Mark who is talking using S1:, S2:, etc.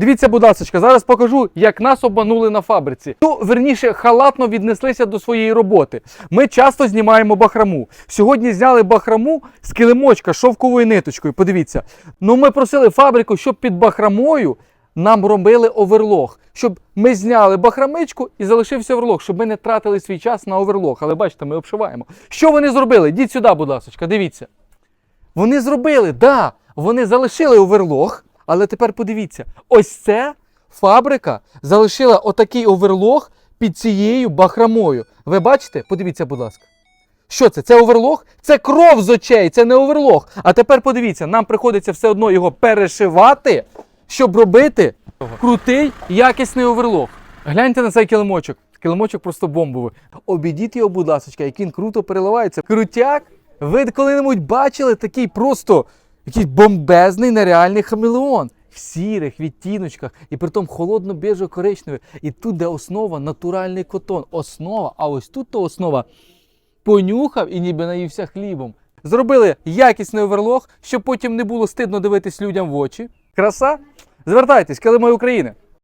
S1: Дивіться, будь ласка, зараз покажу, як нас обманули на фабриці. Ну, верніше, халатно віднеслися до своєї роботи. Ми часто знімаємо бахраму. Сьогодні зняли бахраму з килимочка шовковою ниточкою. Подивіться. Ну, ми просили фабрику, щоб під бахрамою нам робили оверлог, щоб ми зняли бахрамичку і залишився оверлог, щоб ми не тратили свій час на оверлог. Але бачите, ми обшиваємо. Що вони зробили? Йдіть сюди, будь ласка, дивіться. Вони зробили, да, вони залишили оверлог, але тепер подивіться, ось це фабрика залишила отакий оверлог під цією бахрамою. Ви бачите? Подивіться, будь ласка. Що це? Це оверлог? Це кров з очей, це не оверлог. А тепер подивіться, нам приходиться все одно його перешивати, щоб робити крутий, якісний оверлог. Гляньте на цей килимочок. Килимочок просто бомбовий. Обійдіть його, будь ласка, як він круто переливається. Крутяк. Ви коли-небудь бачили такий просто якийсь бомбезний нереальний хамелеон в сірих відтіночках і притом холодно біжо коричневий І тут, де основа, натуральний котон. Основа, а ось тут то основа понюхав і ніби наївся хлібом. Зробили якісний оверлог, щоб потім не було стидно дивитись людям в очі. Краса? Звертайтесь, килими України.